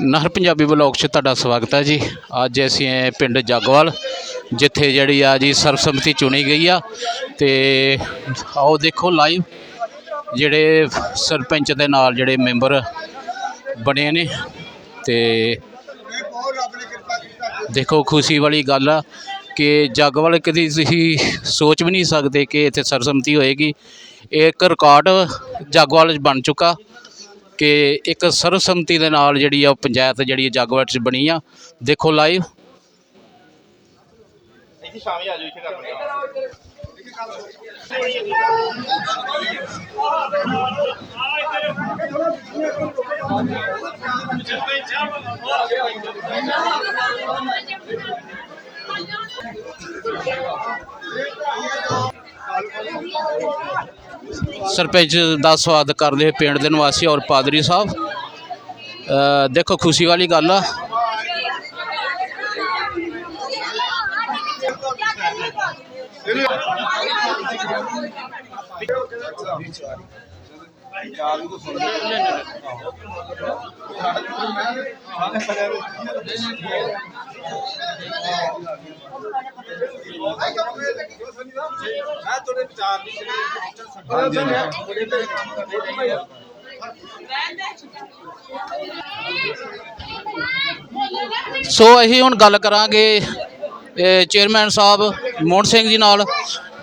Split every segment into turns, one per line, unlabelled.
ਨਹਿਰ ਪੰਜਾਬੀ ਬਲੌਗ 'ਚ ਤੁਹਾਡਾ ਸਵਾਗਤ ਹੈ ਜੀ। ਅੱਜ ਅਸੀਂ ਆਏ ਪਿੰਡ ਜਾਗੋਵਾਲ, ਜਿੱਥੇ ਜਿਹੜੀ ਆ ਜੀ ਸਰਬਸੰਮਤੀ ਚੁਣੀ ਗਈ ਆ। ਤੇ ਆਓ ਦੇਖੋ ਲਾਈਵ ਜਿਹੜੇ ਸਰਪੰਚ ਦੇ ਨਾਲ ਜਿਹੜੇ ਮੈਂਬਰ ਬਣੇ ਨੇ। ਤੇ ਦੇਖੋ ਖੁਸ਼ੀ ਵਾਲੀ ਗੱਲ ਆ ਕਿ ਜਾਗੋਵਾਲ ਕਦੀ ਤੁਸੀਂ ਸੋਚ ਵੀ ਨਹੀਂ ਸਕਦੇ ਕਿ ਇੱਥੇ ਸਰਬਸੰਮਤੀ ਹੋਏਗੀ। ਇਹ ਇੱਕ ਰਿਕਾਰਡ ਜਾਗੋਵਾਲ ਬਣ ਚੁੱਕਾ। ਕਿ ਇੱਕ ਸਰਬਸੰਮਤੀ ਦੇ ਨਾਲ ਜਿਹੜੀ ਆ ਉਹ ਪੰਚਾਇਤ ਜਿਹੜੀ ਹੈ ਜਾਗੋਵਾਲ 'ਚ ਬਣੀ ਆ। ਦੇਖੋ ਲਾਈਵ
ਇੱਥੇ ਸ਼ਾਮੀ ਆ ਜਾਓ ਇੱਥੇ ਕਰ
ਸਰਪੰਚ ਦਾ ਸਵਾਗਤ ਕਰਦੇ ਹੋਏ ਪਿੰਡ ਦੇ ਨਿਵਾਸੀ ਔਰ ਪਾਦਰੀ ਸਾਹਿਬ। ਦੇਖੋ, ਖੁਸ਼ੀ ਵਾਲੀ ਗੱਲ ਆ।
ਮੈਂ ਤੁਹਾਡੇ
ਸੋ ਅਸੀਂ ਹੁਣ ਗੱਲ ਕਰਾਂਗੇ ਚੇਅਰਮੈਨ ਸਾਹਿਬ ਮੋਹਨ ਸਿੰਘ ਜੀ ਨਾਲ।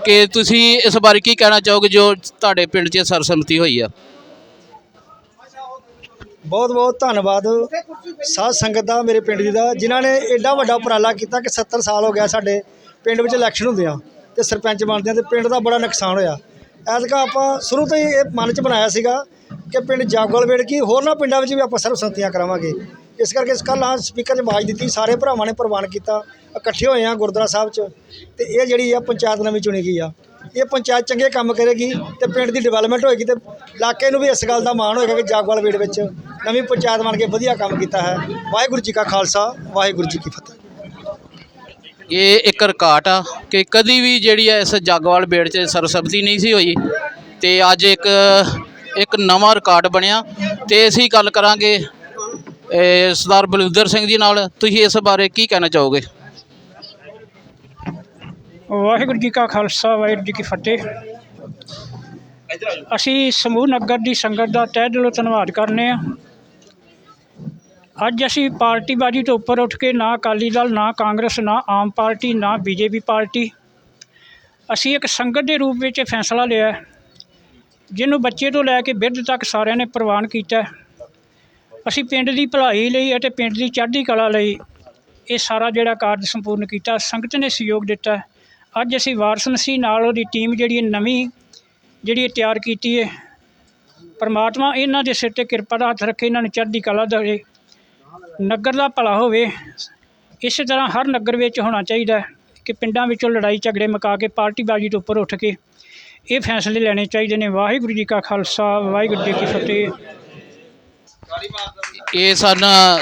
ਕਿ ਤੁਸੀਂ ਇਸ ਬਾਰੇ ਕੀ ਕਹਿਣਾ ਚਾਹੋਗੇ ਜੋ ਤੁਹਾਡੇ ਪਿੰਡ 'ਚ ਸਰਬਸੰਮਤੀ ਹੋਈ ਆ?
ਬਹੁਤ ਬਹੁਤ ਧੰਨਵਾਦ। ਸਾਧ ਸੰਗਤ ਦਾ, ਮੇਰੇ ਪਿੰਡ ਦੀ ਦਾ, ਜਿਨ੍ਹਾਂ ਨੇ ਐਡਾ ਵੱਡਾ ਉਪਰਾਲਾ ਕੀਤਾ ਕਿ 70 ਸਾਲ ਹੋ ਗਿਆ ਸਾਡੇ ਪਿੰਡ ਵਿੱਚ ਇਲੈਕਸ਼ਨ ਹੁੰਦੇ ਆ ਤੇ ਸਰਪੰਚ ਬਣਦੇ ਆ ਤੇ ਪਿੰਡ ਦਾ ਬੜਾ ਨੁਕਸਾਨ ਹੋਇਆ। ਐਤਕਾ ਆਪਾਂ ਸ਼ੁਰੂ ਤੋਂ ਹੀ ਇਹ ਮਨ 'ਚ ਬਣਾਇਆ ਸੀਗਾ ਕਿ ਪਿੰਡ ਜਾਗੋਲ ਵੇੜ ਕੀ ਹੋਰਨਾਂ ਪਿੰਡਾਂ ਵਿੱਚ ਵੀ ਆਪਾਂ ਸਰਬਸੰਮਤੀਆਂ ਕਰਾਵਾਂਗੇ। ਇਸ ਕਰਕੇ ਇਸ ਕੱਲ੍ਹ ਆ ਸਪੀਕਰ 'ਚ ਆਵਾਜ਼ ਦਿੱਤੀ, ਸਾਰੇ ਭਰਾਵਾਂ ਨੇ ਪ੍ਰਵਾਨ ਕੀਤਾ, ਇਕੱਠੇ ਹੋਏ ਆ ਗੁਰਦੁਆਰਾ ਸਾਹਿਬ 'ਚ, ਤੇ ਇਹ ਜਿਹੜੀ ਆ ਪੰਚਾਇਤ ਨਵੀਂ ਚੁਣੀ ਗਈ ਆ। ਇਹ ਪੰਚਾਇਤ ਚੰਗੇ ਕੰਮ ਕਰੇਗੀ ਤੇ ਪਿੰਡ ਦੀ ਡਿਵੈਲਪਮੈਂਟ ਹੋਏਗੀ ਤੇ ਇਲਾਕੇ ਨੂੰ ਵੀ ਇਸ ਗੱਲ ਦਾ ਮਾਣ ਹੋਏਗਾ ਕਿ ਜਾਗਵਾਲ ਬੇੜ ਵਿੱਚ ਨਵੀਂ ਪੰਚਾਇਤ ਬਣ ਕੇ ਵਧੀਆ ਕੰਮ ਕੀਤਾ ਹੈ। ਵਾਹਿਗੁਰੂ ਜੀ ਕਾ ਖਾਲਸਾ, ਵਾਹਿਗੁਰੂ ਜੀ ਕੀ ਫਤਿਹ।
ਇਹ ਇੱਕ ਰਿਕਾਰਡ ਆ ਕਿ ਕਦੀ ਵੀ ਜਿਹੜੀ ਹੈ ਇਸ ਜਾਗਵਾਲ ਬੇੜ 'ਚ ਸਰਬਸੰਮਤੀ ਨਹੀਂ ਸੀ ਹੋਈ ਤੇ ਅੱਜ ਇੱਕ ਇੱਕ ਨਵਾਂ ਰਿਕਾਰਡ ਬਣਿਆ ਤੇ ਅਸੀਂ ਗੱਲ ਕਰਾਂਗੇ ਇਹ ਸਰਦਾਰ ਬਲਵਿੰਦਰ ਸਿੰਘ ਜੀ ਨਾਲ ਤੁਸੀਂ ਇਸ ਬਾਰੇ ਕੀ ਕਹਿਣਾ ਚਾਹੋਗੇ?
ਵਾਹਿਗੁਰੂ ਜੀ ਕਾ ਖਾਲਸਾ, ਵਾਹਿਗੁਰੂ ਜੀ ਕੀ ਫਤਿਹ। ਅਸੀਂ ਸਮੂਹ ਨਗਰ ਦੀ ਸੰਗਤ ਦਾ ਤਹਿ ਦਿਲੋਂ ਧੰਨਵਾਦ ਕਰਨੇ ਆ। ਅੱਜ ਅਸੀਂ ਪਾਰਟੀਬਾਜ਼ੀ ਤੋਂ ਉੱਪਰ ਉੱਠ ਕੇ ਨਾ ਅਕਾਲੀ ਦਲ, ਨਾ ਕਾਂਗਰਸ, ਨਾ ਆਮ ਪਾਰਟੀ, ਨਾ ਬੀਜੇਪੀ ਪਾਰਟੀ, ਅਸੀਂ ਇੱਕ ਸੰਗਤ ਦੇ ਰੂਪ ਵਿੱਚ ਇਹ ਫੈਸਲਾ ਲਿਆ ਜਿਹਨੂੰ ਬੱਚੇ ਤੋਂ ਲੈ ਕੇ ਬਿਰਧ ਤੱਕ ਸਾਰਿਆਂ ਨੇ ਪ੍ਰਵਾਨ ਕੀਤਾ ਅਸੀਂ ਪਿੰਡ ਦੀ ਭਲਾਈ ਲਈ ਅਤੇ ਪਿੰਡ ਦੀ ਚੜ੍ਹਦੀ ਕਲਾ ਲਈ ਇਹ ਸਾਰਾ ਜਿਹੜਾ ਕਾਰਜ ਸੰਪੂਰਨ ਕੀਤਾ, ਸੰਗਤ ਨੇ ਸਹਿਯੋਗ ਦਿੱਤਾ। ਅੱਜ ਅਸੀਂ ਵਾਰਸ ਮਸੀਹ ਨਾਲ ਉਹਦੀ ਟੀਮ ਜਿਹੜੀ ਹੈ ਨਵੀਂ ਜਿਹੜੀ ਤਿਆਰ ਕੀਤੀ ਹੈ। ਪਰਮਾਤਮਾ ਇਹਨਾਂ ਦੇ ਸਿਰ ਤੇ ਕਿਰਪਾ ਦਾ ਹੱਥ ਰੱਖੇ, ਇਹਨਾਂ ਨੂੰ ਚੜ੍ਹਦੀ ਕਲਾ ਦੇਵੇ। ਨਗਰ ਦਾ ਭਲਾ ਹੋਵੇ, ਇਸੇ ਤਰ੍ਹਾਂ ਹਰ ਨਗਰ ਵਿੱਚ ਹੋਣਾ ਚਾਹੀਦਾ ਕਿ ਪਿੰਡਾਂ ਵਿੱਚੋਂ ਲੜਾਈ ਝਗੜੇ ਮੁਕਾ ਕੇ ਪਾਰਟੀਬਾਜ਼ੀ ਤੋਂ ਉੱਪਰ ਉੱਠ ਕੇ ਇਹ ਫੈਸਲੇ ਲੈਣੇ ਚਾਹੀਦੇ ਨੇ। ਵਾਹਿਗੁਰੂ ਜੀ ਕਾ ਖਾਲਸਾ, ਵਾਹਿਗੁਰੂ ਜੀ ਕੀ ਫਤਿਹ।
ਇਹ ਸਨ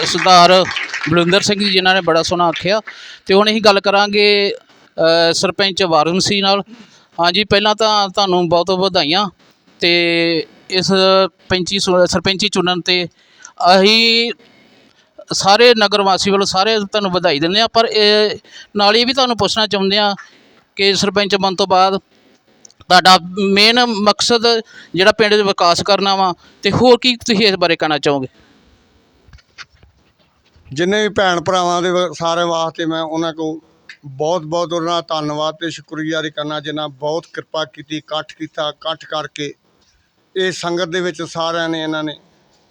ਸਰਦਾਰ ਬਲਵਿੰਦਰ ਸਿੰਘ ਜੀ ਜਿਨ੍ਹਾਂ ਨੇ ਬੜਾ ਸੋਹਣਾ ਆਖਿਆ। ਤੇ ਹੁਣ ਅਸੀਂ ਗੱਲ ਕਰਾਂਗੇ ਸਰਪੰਚ ਵਾਰਮ ਸੀ ਨਾਲ। ਹਾਂਜੀ, ਪਹਿਲਾਂ ਤਾਂ ਤੁਹਾਨੂੰ ਬਹੁਤ ਵਧਾਈਆਂ। ਤੇ ਇਸ ਪੰਚੀ ਸੁ- ਸਰਪੰਚੀ ਚੁਣਨ ਤੇ ਅਸੀਂ ਸਾਰੇ ਨਗਰ ਵਾਸੀ ਵੱਲੋਂ ਸਾਰੇ ਤੁਹਾਨੂੰ ਵਧਾਈ ਦਿੰਦੇ ਆ ਪਰ ਇਹ, ਨਾਲ ਹੀ ਵੀ ਤੁਹਾਨੂੰ ਪੁੱਛਣਾ ਚਾਹੁੰਦੇ ਆ ਕਿ ਸਰਪੰਚ ਬਣਨ ਤੋਂ ਬਾਅਦ ਤੁਹਾਡਾ ਮੇਨ ਮਕਸਦ ਜਿਹੜਾ ਪਿੰਡ ਦੇ ਵਿਕਾਸ ਕਰਨਾ ਵਾ ਤੇ ਹੋਰ ਕੀ ਤੁਸੀਂ ਇਸ ਬਾਰੇ ਕਹਿਣਾ ਚਾਹੋਗੇ?
ਜਿੰਨੇ ਵੀ ਭੈਣ ਭਰਾਵਾਂ ਦੇ ਵ- ਸਾਰੇ ਵਾਸਤੇ ਮੈਂ ਉਹਨਾਂ ਕੋ ਬਹੁਤ ਬਹੁਤ ਉਹਨਾਂ ਦਾ ਧੰਨਵਾਦ ਤੇ ਸ਼ੁਕਰਗੁਜ਼ਾਰੀ ਕਰਨਾ, ਜਿਨ੍ਹਾਂ ਬਹੁਤ ਕਿਰਪਾ ਕੀਤੀ, ਇਕੱਠ ਕੀਤਾ, ਇਕੱਠ ਕਰਕੇ ਇਹ ਸੰਗਤ ਦੇ ਵਿੱਚ ਸਾਰਿਆਂ ਨੇ, ਇਹਨਾਂ ਨੇ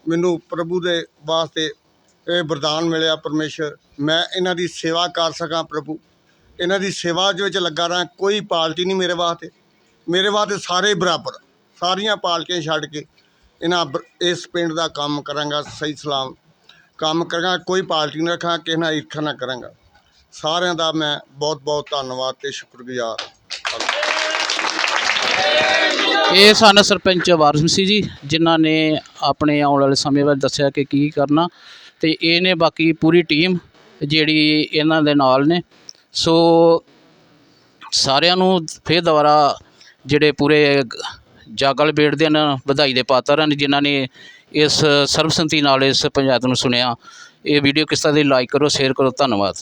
ਮੈਨੂੰ ਪ੍ਰਭੂ ਦੇ ਵਾਸਤੇ ਇਹ ਵਰਦਾਨ ਮਿਲਿਆ, ਪਰਮੇਸ਼ਰ, ਮੈਂ ਇਹਨਾਂ ਦੀ ਸੇਵਾ ਕਰ ਸਕਾਂ ਪ੍ਰਭੂ। ਇਹਨਾਂ ਦੀ ਸੇਵਾ ਦੇ ਵਿੱਚ ਲੱਗਾ ਰਹਾਂ, ਕੋਈ ਪਾਰਟੀ ਨਹੀਂ ਮੇਰੇ ਵਾਸਤੇ। ਮੇਰੇ ਵਾਸਤੇ ਸਾਰੇ ਬਰਾਬਰ, ਸਾਰੀਆਂ ਪਾਰਟੀਆਂ ਛੱਡ ਕੇ ਇਹਨਾਂ ਬ- ਇਸ ਪਿੰਡ ਦਾ ਕੰਮ ਕਰਾਂਗਾ, ਸਹੀ ਸਲਾਮ। ਕੰਮ ਕਰਾਂਗਾ, ਕੋਈ ਪਾਰਟੀ ਨਹੀਂ ਰੱਖਾਂ, ਕਿਸੇ ਨਾਲ ਈਰਖਾ ਨਾ ਕਰਾਂਗਾ। ਸਾਰਿਆਂ ਦਾ ਮੈਂ ਬਹੁਤ ਬਹੁਤ ਧੰਨਵਾਦ ਤੇ ਸ਼ੁਕਰਗੁਜ਼ਾਰ
ਇਹ ਸਨ ਸਰਪੰਚ ਵਾਰਸ ਸੀ ਜੀ, ਜਿਨ੍ਹਾਂ ਨੇ ਆਪਣੇ ਆਉਣ ਵਾਲੇ ਸਮੇਂ ਬਾਰੇ ਦੱਸਿਆ ਕਿ ਕੀ ਕਰਨਾ ਤੇ ਇਹ ਨੇ ਬਾਕੀ ਪੂਰੀ ਟੀਮ ਜਿਹੜੀ ਇਹਨਾਂ ਦੇ ਨਾਲ ਨੇ। ਸੋ ਸਾਰਿਆਂ ਨੂੰ ਫਿਰ ਦੁਬਾਰਾ ਜਿਹੜੇ ਪੂਰੇ ਜਾਗਲ ਬੇਟਦੇ ਹਨ ਵਧਾਈ ਦੇ ਪਾਤਰ ਹਨ, ਜਿਨ੍ਹਾਂ ਨੇ ਇਸ ਸਰਬਸੰਤੀ ਨਾਲ ਇਸ ਪੰਜਾਬ ਨੂੰ ਸੁਣਿਆ। ਇਹ ਵੀਡੀਓ ਕਿਸ ਤਰ੍ਹਾਂ ਦੀ ਲਾਈਕ ਕਰੋ, ਸ਼ੇਅਰ ਕਰੋ, ਧੰਨਵਾਦ।